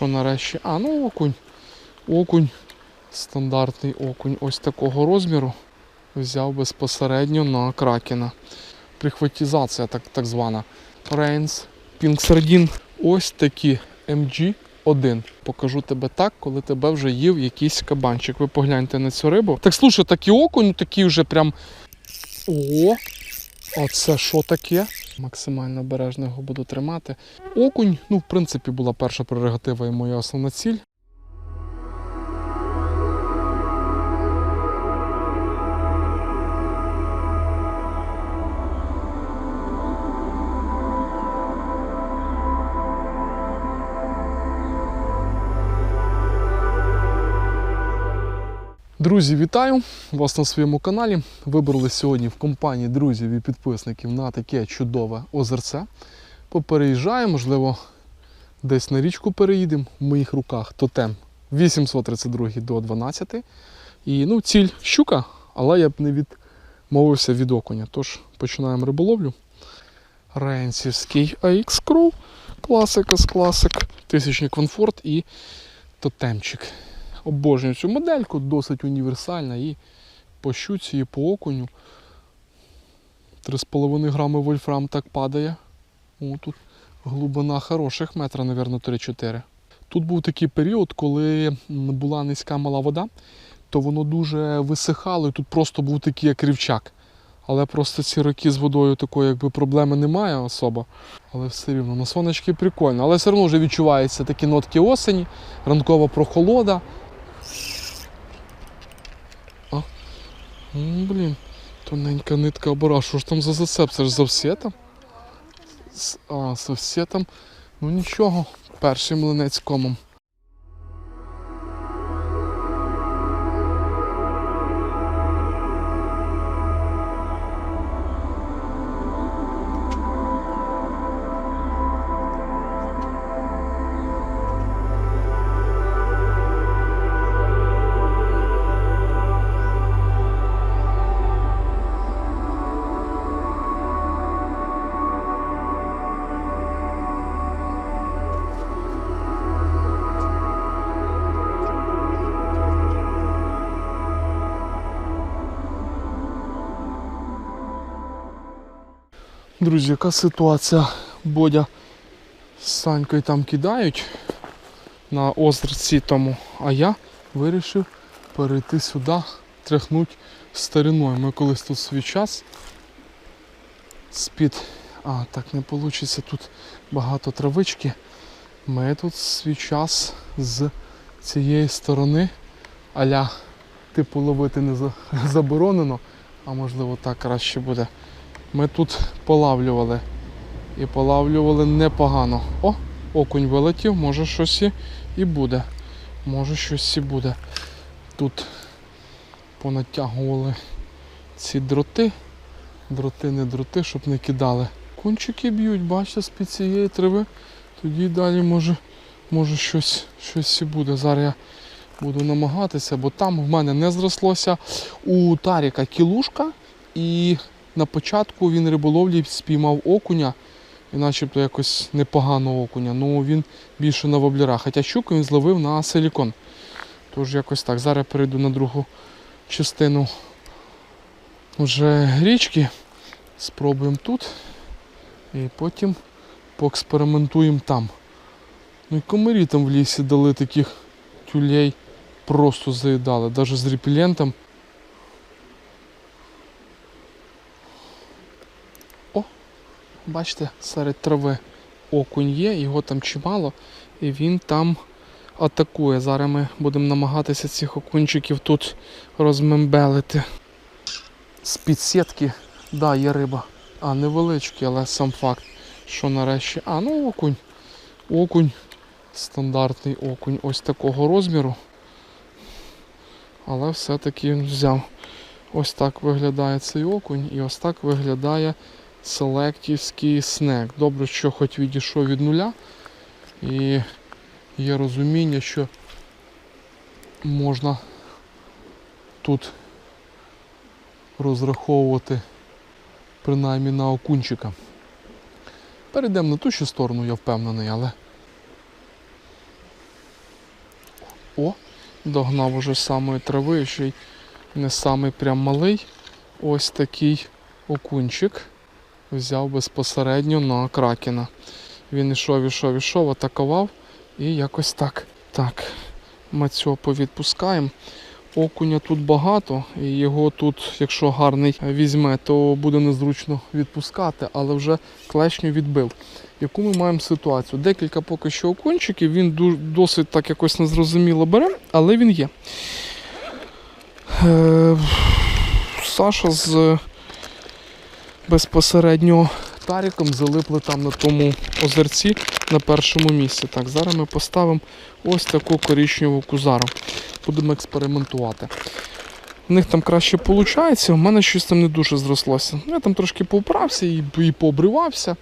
що нарешті. А, ну окунь. Окунь. Стандартний окунь ось такого розміру. Взяв безпосередньо на кракена. Прихватізація, так, так звана. Рейнс, Пінк Сардін. Ось такі MG1. Покажу тебе так, коли тебе вже їв якийсь кабанчик. Ви погляньте на цю рибу. Так слушай, такий окунь, такий вже прям. О! А це що таке? Максимально обережно його буду тримати. Окунь, ну, в принципі, була перша прерогатива і моя основна ціль. Друзі, вітаю вас на своєму каналі. Вибрали сьогодні в компанії друзів і підписників на таке чудове озерце. Попереїжджаємо, можливо, десь на річку переїдемо. В моїх руках тотем 832 до 12. І ну, ціль щука, але я б не відмовився від окуня. Тож починаємо риболовлю. Ренсівський AX Crew. Класика з класик. Тисячний комфорт і тотемчик. Обожнюю цю модельку, досить універсальна і по щуці, і по окуню. 3,5 грами вольфрам так падає. О, тут глибина хороших, метра, мабуть, 3-4. Тут був такий період, коли була низька мала вода, то воно дуже висихало, і тут просто був такий як рівчак. Але просто ці роки з водою такої якби проблеми немає особо. Але все рівно на сонечки прикольно. Але все одно вже відчуваються такі нотки осені, ранкова прохолода. Блін, тоненька нитка обора. Що ж там за зацеп? Це ж там. А, з всетом. Ну нічого, перший млинець комом. Друзі, яка ситуація? Бодя з Санькою там кидають на озерці тому, а я вирішив перейти сюди, тряхнути стариною. Ми колись тут свій час з-під. А, так не вийде, тут багато травички. Ми тут свій час з цієї сторони аля типу ловити не заборонено, а можливо так краще буде. Ми тут полавлювали. І полавлювали непогано. О, окунь вилетів, може щось і, буде. Може щось і буде. Тут понатягували ці дроти. Дроти, не дроти, щоб не кидали. Кончики б'ють, бачите, з-під цієї трави. Тоді далі може, може щось, щось і буде. Зараз я буду намагатися, бо там в мене не зрослося. У Таріка кілушка і на початку він риболовлі спіймав окуня, і начебто якось непоганого окуня. Ну він більше на воблера. Хоча щуку він зловив на силікон. Тож якось так. Зараз перейду на другу частину вже річки. Спробуємо тут. І потім поекспериментуємо там. Ну і комарі там в лісі дали таких тюлей, просто заїдали, навіть з репелентом. Бачите, серед трави окунь є, його там чимало, і він там атакує. Зараз ми будемо намагатися цих окунчиків тут розмембелити. З-під сітки, да, є риба. А, невеличкий, але сам факт, що нарешті. А, ну окунь. Окунь. Стандартний окунь ось такого розміру. Але все-таки взяв. Ось так виглядає цей окунь, і ось так виглядає селектівський снек. Добре, що хоч відійшов від нуля. І є розуміння, що можна тут розраховувати принаймні на окунчика. Перейдемо на ту ще сторону, я впевнений, але О, догнав уже самої трави, ще й не самий прям малий. Ось такий окунчик взяв безпосередньо на кракена. Він ішов, ішов, ішов, атакував і якось так. Так, мацьопу відпускаємо. Окуня тут багато, і його тут, якщо гарний візьме, то буде незручно відпускати, але вже клешню відбив. Яку ми маємо ситуацію? Декілька поки що окунчиків, він досить так якось незрозуміло бере, але він є. Е, Саша з безпосередньо таріком залипли там на тому озерці на першому місці. Так, зараз ми поставимо ось таку коричневу кузару. Будемо експериментувати. В них там краще виходить, у мене щось там не дуже зрослося. Я там трошки поуправся і, і пообривався,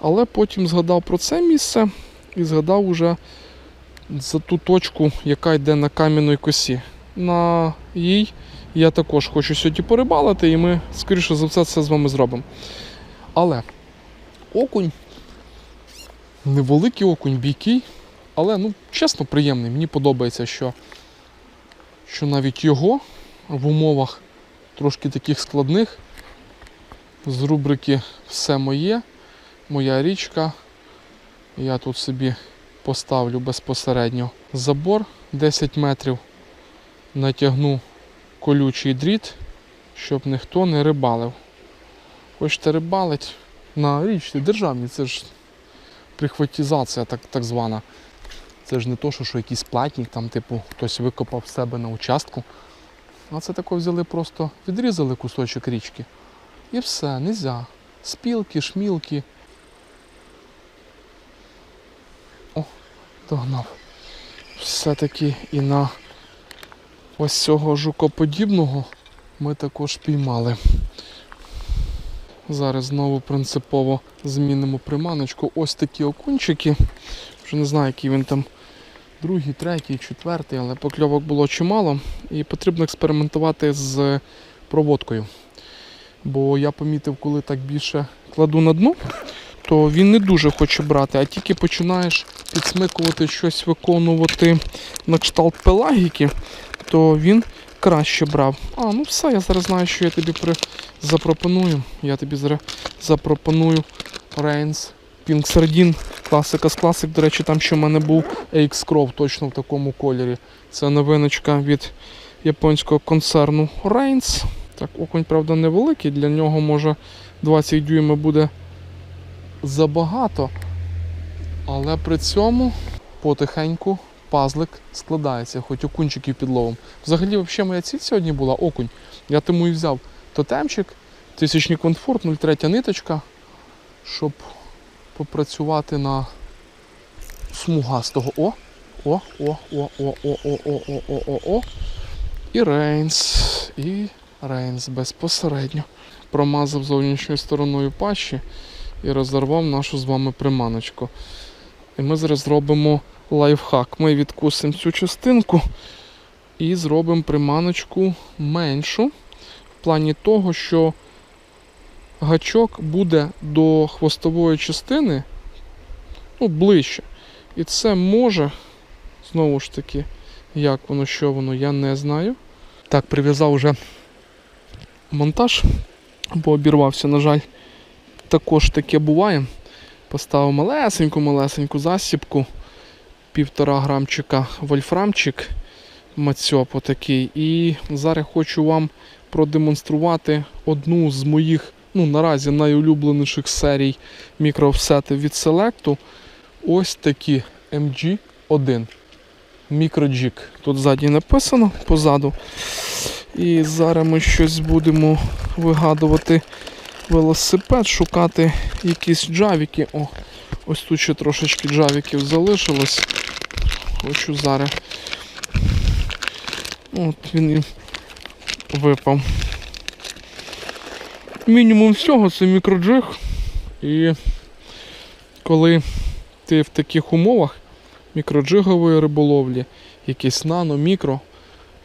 але потім згадав про це місце і згадав уже за ту точку, яка йде на кам'яної косі. На їй я також хочу сьогодні порибалити, і ми, скоріше за все, це з вами зробимо. Але окунь, невеликий окунь, бійкий, але ну, чесно, приємний. Мені подобається, що, що навіть його в умовах трошки таких складних, з рубрики Все моє, моя річка. Я тут собі поставлю безпосередньо забор 10 метрів, натягну колючий дріт, щоб ніхто не рибалив. Хочете рибалить на річці державній, це ж прихватизація так, так звана. Це ж не то, що, що якийсь платник, там, типу, хтось викопав себе на участку. А це тако взяли, просто відрізали кусочок річки. І все, нельзя. Спілки, шмілки. О, догнав. Все-таки і на ось цього жукоподібного ми також піймали. Зараз знову принципово змінимо приманочку. Ось такі окунчики. Вже не знаю, який він там другий, третій, четвертий, але покльовок було чимало. І потрібно експериментувати з проводкою. Бо я помітив, коли так більше кладу на дно, то він не дуже хоче брати, а тільки починаєш підсмикувати щось виконувати на кшталт пелагіки, то він краще брав. А, ну все, я зараз знаю, що я тобі при... запропоную. Я тобі зараз запропоную Reigns Pink Sardine. Класика з класик. До речі, там ще в мене був AX Crow точно в такому кольорі. Це новиночка від японського концерну Reigns. Так, окунь, правда, невеликий, для нього може 20 дюймів буде забагато. Але при цьому потихеньку пазлик складається, хоч окунчиків під ловом. Взагалі, взагалі, моя ціль сьогодні була окунь. Я тому і взяв тотемчик, тисячний комфорт, 0,3 ниточка, щоб попрацювати на смугастого. О! О, о, о, о, о, о, о, о, о, о, о. І рейнс. І рейнс безпосередньо. Промазав зовнішньою стороною пащі і розірвав нашу з вами приманочку. І ми зараз зробимо лайфхак. Ми відкусимо цю частинку і зробимо приманочку меншу. В плані того, що гачок буде до хвостової частини ну, ближче. І це може, знову ж таки, як воно, що воно, я не знаю. Так, прив'язав вже монтаж, бо обірвався, на жаль. Також таке буває. Поставив малесеньку-малесеньку засібку, півтора грамчика вольфрамчик, мацьоп такий. І зараз хочу вам продемонструвати одну з моїх, ну наразі найулюбленіших серій мікроофсетів від Selectu. Ось такі MG1 Microjig. Тут ззаді написано позаду. І зараз ми щось будемо вигадувати велосипед, шукати якісь джавіки. О, ось тут ще трошечки джавіків залишилось. Хочу зараз. От він і випав. Мінімум всього це мікроджиг. І коли ти в таких умовах мікроджигової риболовлі, якісь нано, мікро,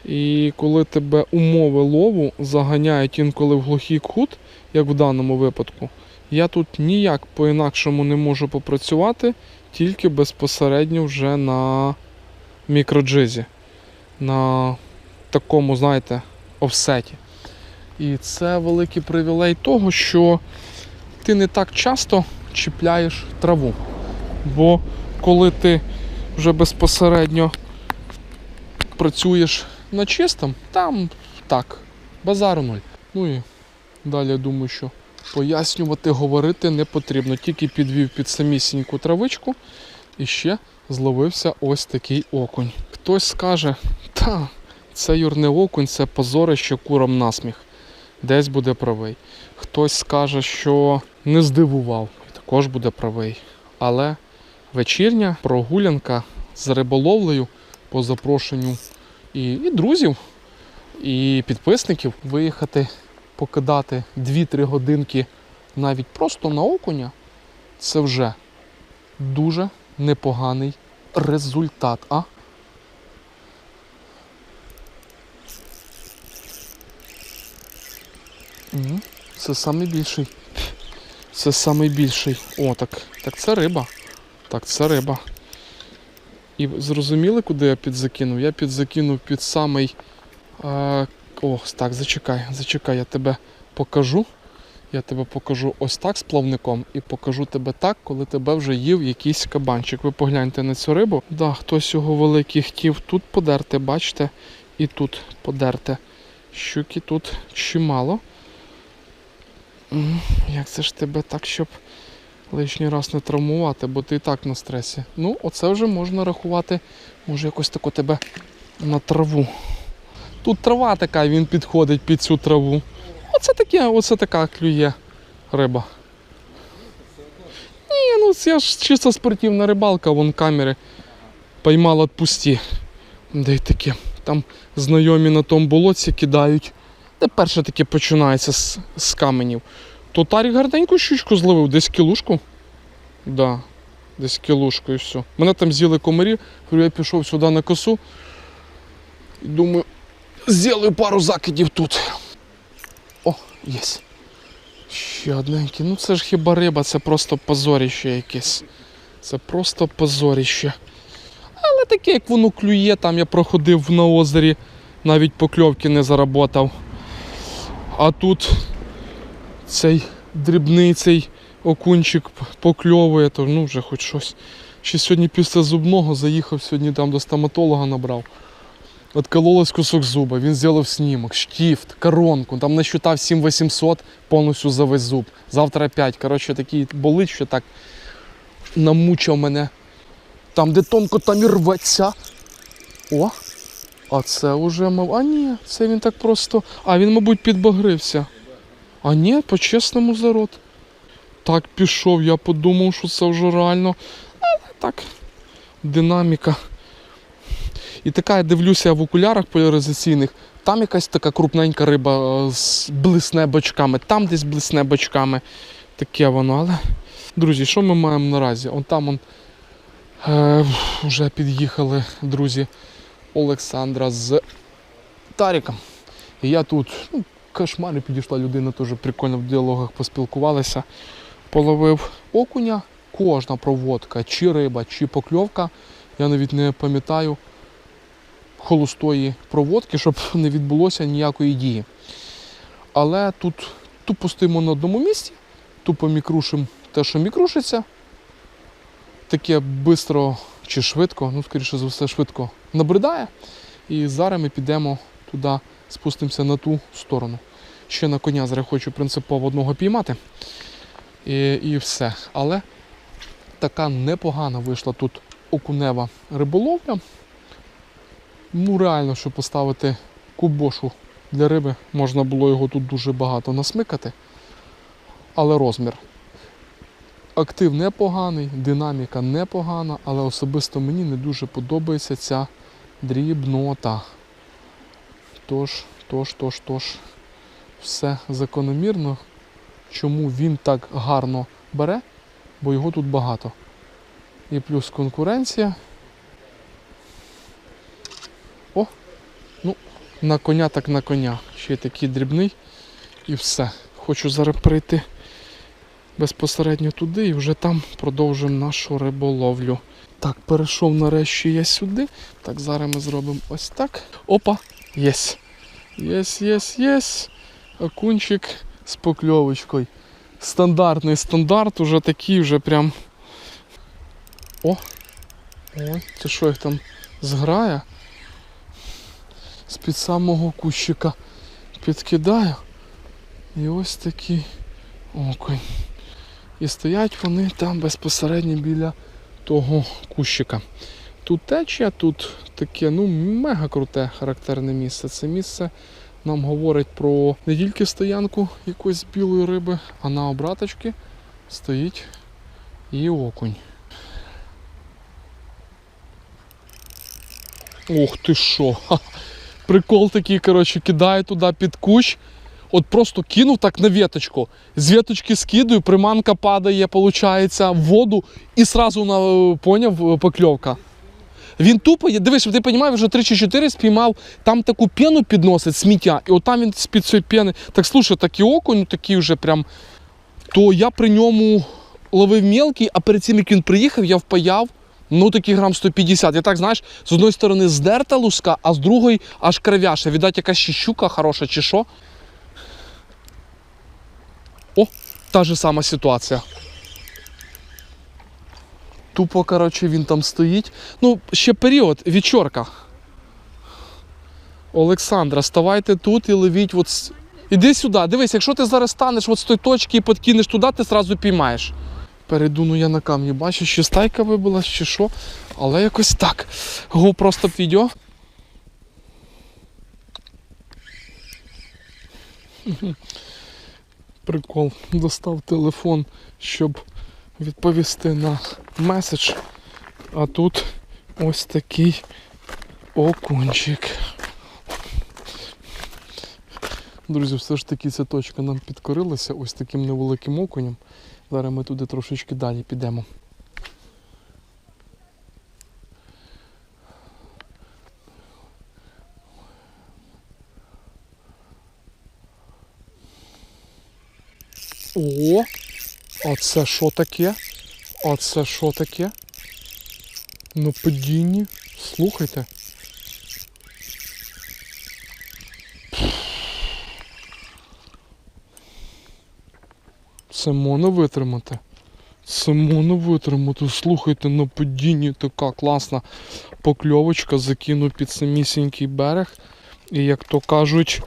і коли тебе умови лову заганяють інколи в глухий кут, як в даному випадку, я тут ніяк по-інакшому не можу попрацювати, тільки безпосередньо вже на мікроджизі. на такому, знаєте, офсеті. І це великий привілей того, що ти не так часто чіпляєш траву. Бо коли ти вже безпосередньо працюєш на чистом, там так, базару нуль. Ну і далі я думаю, що пояснювати, говорити не потрібно. Тільки підвів під самісіньку травичку і ще зловився ось такий окунь. Хтось скаже, та, це Юр не окунь, це позорище курам насміх. Десь буде правий. Хтось скаже, що не здивував, і також буде правий. Але вечірня прогулянка з риболовлею по запрошенню і, і друзів, і підписників виїхати, покидати 2-3 годинки навіть просто на окуня, це вже дуже непоганий результат. А? Це самий більший. Це самий більший. О, так, так це риба. Так, це риба. І зрозуміли, куди я підзакинув? Я підзакинув під самий. Е, о, так, зачекай, зачекай, я тебе покажу. Я тебе покажу ось так з плавником і покажу тебе так, коли тебе вже їв якийсь кабанчик. Ви погляньте на цю рибу. Да, хтось його великий хотів тут подерти, бачите, і тут подерти. Щуки тут чимало. Як це ж тебе так, щоб лишній раз не травмувати, бо ти і так на стресі. Ну, оце вже можна рахувати, може якось тако тебе на траву. Тут трава така, він підходить під цю траву. Оце таке, оце така клює риба. Ні, ну це ж чисто спортивна рибалка, вон камери. Поймал отпусти. Де й таке. Там знайомі на тому болотці кидають. Де перше таке починається з, з каменів. То Тарік гарненьку щучку зловив, десь кілушку. Да, десь кілушку і все. Мене там з'їли комарі, говорю, я пішов сюди на косу. І думаю, зроблю пару закидів тут. О, є. Ще одненький. Ну це ж хіба риба, це просто позоріще якесь. Це просто позоріще. Але таке, як воно клює, там я проходив на озері, навіть покльовки не заработав. А тут цей дрібний цей окунчик покльовує, то ну вже хоч щось. Ще сьогодні після зубного заїхав, сьогодні там до стоматолога набрав. Откололось кусок зуба, він зробив снімок, штіфт, коронку, там насчитав 7800 повністю за весь зуб. Завтра опять. Коротше, такий болить, що так намучив мене. Там, де тонко, там і рветься. О! А це вже мав. А ні, це він так просто. А він, мабуть, підбагрився. А ні, по-чесному за рот. Так пішов, я подумав, що це вже реально. Але так, динаміка. І така я дивлюся в окулярах поляризаційних, там якась така крупненька риба е, з блисне бочками, там десь блисне бочками. Таке воно, але. Друзі, що ми маємо наразі? Он там он, е, вже під'їхали друзі Олександра з Таріком. І я тут, ну, кошмари підійшла людина, теж прикольно в діалогах поспілкувалися. Половив окуня, кожна проводка, чи риба, чи покльовка. Я навіть не пам'ятаю холостої проводки, щоб не відбулося ніякої дії. Але тут тупо стоїмо на одному місці, тупо мікрушимо те, що мікрушиться. Таке швидко чи швидко, ну, скоріше за все, швидко набридає. І зараз ми підемо туди, спустимося на ту сторону. Ще на коня зараз хочу принципово одного піймати. І, і все. Але така непогана вийшла тут окунева риболовля. Ну, реально, щоб поставити кубошу для риби, можна було його тут дуже багато насмикати. Але розмір. Актив непоганий, динаміка непогана, але особисто мені не дуже подобається ця дрібнота. Тож, тож, тож, тож, все закономірно. Чому він так гарно бере? Бо його тут багато. І плюс конкуренція. Ну, на коня так на коня. Ще такий дрібний і все. Хочу зараз прийти безпосередньо туди і вже там продовжимо нашу риболовлю. Так, перейшов нарешті я сюди. Так, зараз ми зробимо ось так. Опа, єс. Єс, єс, єс. Окунчик з покльовочкою. Стандартний стандарт, уже такий, вже прям. О! Ой, це що їх там зграє? З-під самого кущика підкидаю. І ось такий окунь. І стоять вони там безпосередньо біля того кущика. Тут течія, тут таке ну, мега круте характерне місце. Це місце нам говорить про не тільки стоянку якоїсь білої риби, а на обраточки стоїть і окунь. Ох ти що! Прикол такий, коротше, кидаю туди під кущ. От просто кинув так на веточку. З веточки скидаю, приманка падає, виходить, в воду і сразу на, поняв, покльовка. Він тупо, дивись, ти розумієш, вже 3 чи 4 спіймав, там таку пену підносить, сміття, і отам він з-під цієї пени. Так слушай, такий окунь, ну такий вже прям. То я при ньому ловив мелкий, а перед цим як він приїхав, я впаяв. Ну, такий грам 150. Я так, знаєш, з одної сторони здерта луска, а з другої аж кровяша. Віддать, якась ще щука хороша чи що. О, та же сама ситуація. Тупо, коротше, він там стоїть. Ну, ще період, вечірка. Олександра, ставайте тут і ловіть. От... Іди сюди, дивись, якщо ти зараз станеш от з тої точки і подкинеш туди, ти одразу піймаєш. Перейду ну я на камні, бачу, чи стайка вибилась, чи що. Але якось так. Го просто відео. Прикол. Достав телефон, щоб відповісти на меседж. А тут ось такий окунчик. Друзі, все ж таки ця точка нам підкорилася ось таким невеликим окунем. Зараз ми туди трошечки далі підемо. О! А це що таке? А це що таке? Ну падінні. Слухайте. Це моно витримати. Це моно витримати. Слухайте, на падінні така класна покльовочка, закинув під самісінький берег. І, як то кажуть,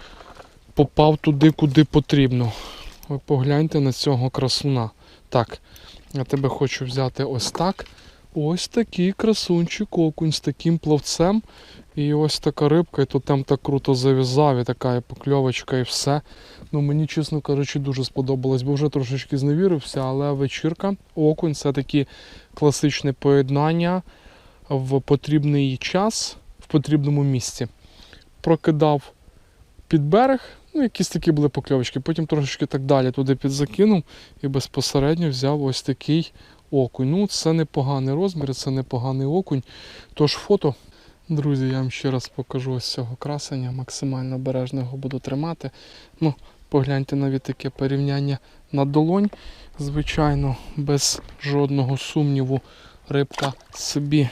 попав туди, куди потрібно. Ви погляньте на цього красуна. Так, я тебе хочу взяти ось так. Ось такий красунчик окунь з таким плавцем. І ось така рибка, і то там так круто зав'язав, і така покльовочка, і все. Ну мені, чесно кажучи, дуже сподобалось, бо вже трошечки зневірився, але вечірка, окунь це таке класичне поєднання в потрібний час, в потрібному місці. Прокидав під берег, ну якісь такі були покльовочки, потім трошечки так далі туди підзакинув і безпосередньо взяв ось такий окунь. Ну, це непоганий розмір, це непоганий окунь. Тож фото. Друзі, я вам ще раз покажу ось цього красення. Максимально обережно його буду тримати. Ну, погляньте навіть таке порівняння на долонь. Звичайно, без жодного сумніву рибка собі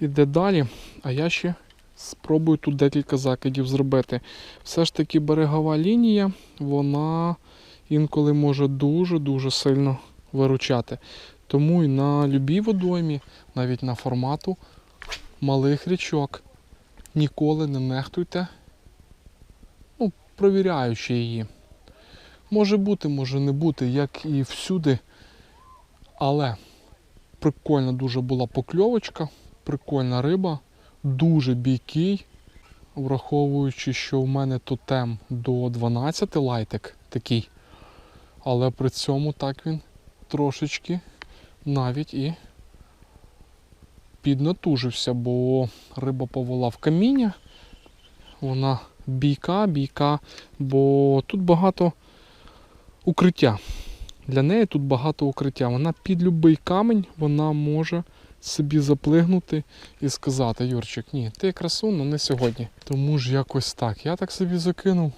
йде далі. А я ще спробую тут декілька закидів зробити. Все ж таки берегова лінія, вона інколи може дуже-дуже сильно виручати. Тому і на любій водоймі, навіть на формату малих річок, ніколи не нехтуйте, ну, провіряючи її. Може бути, може не бути, як і всюди. Але прикольна дуже була покльовочка, прикольна риба, дуже бійкий, враховуючи, що в мене тотем до 12 лайтик такий. Але при цьому так він трошечки навіть і піднатужився, бо риба повела в каміння. Вона бійка, бійка, бо тут багато укриття. Для неї тут багато укриття. Вона під будь-який камінь вона може собі заплигнути і сказати, Юрчик, ні, ти красун, але не сьогодні. Тому ж якось так. Я так собі закинув.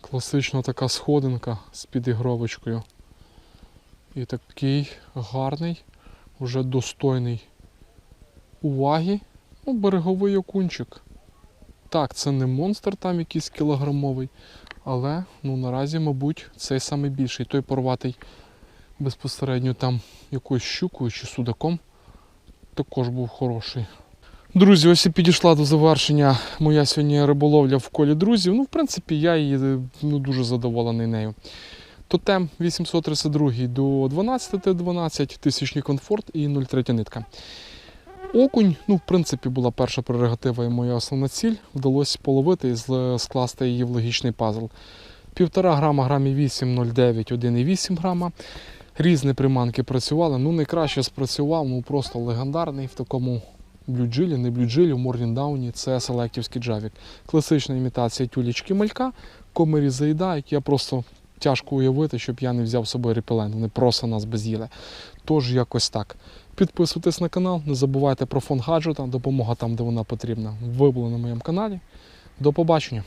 Класична така сходинка з підігровочкою. І такий гарний, вже достойний уваги. Ну, береговий окунчик. Так, це не монстр там якийсь кілограмовий, але ну, наразі, мабуть, цей самий більший. Той порватий безпосередньо там якоюсь щукою чи судаком також був хороший. Друзі, ось і підійшла до завершення моя сьогодні риболовля в колі друзів. Ну, в принципі, я її ну, дуже задоволений нею. Тотем 832 до 12 Т12, тисячний комфорт і 0,3 нитка. Окунь, ну, в принципі, була перша прерогатива і моя основна ціль. Вдалося половити і скласти її в логічний пазл. Півтора грама, грамів 8, 0,9, 1,8 грама. Різні приманки працювали. Ну, найкраще спрацював, ну просто легендарний в такому блюджилі, не блюджилі, в Морніндауні. Це селектівський джавік. Класична імітація тюлечки малька, комері заїдають. Я просто тяжко уявити, щоб я не взяв з собою репелент. Вони просто нас без'їли. Тож якось так. Підписуйтесь на канал, не забувайте про фон гаджета, допомога там, де вона потрібна. Ви були на моєму каналі. До побачення!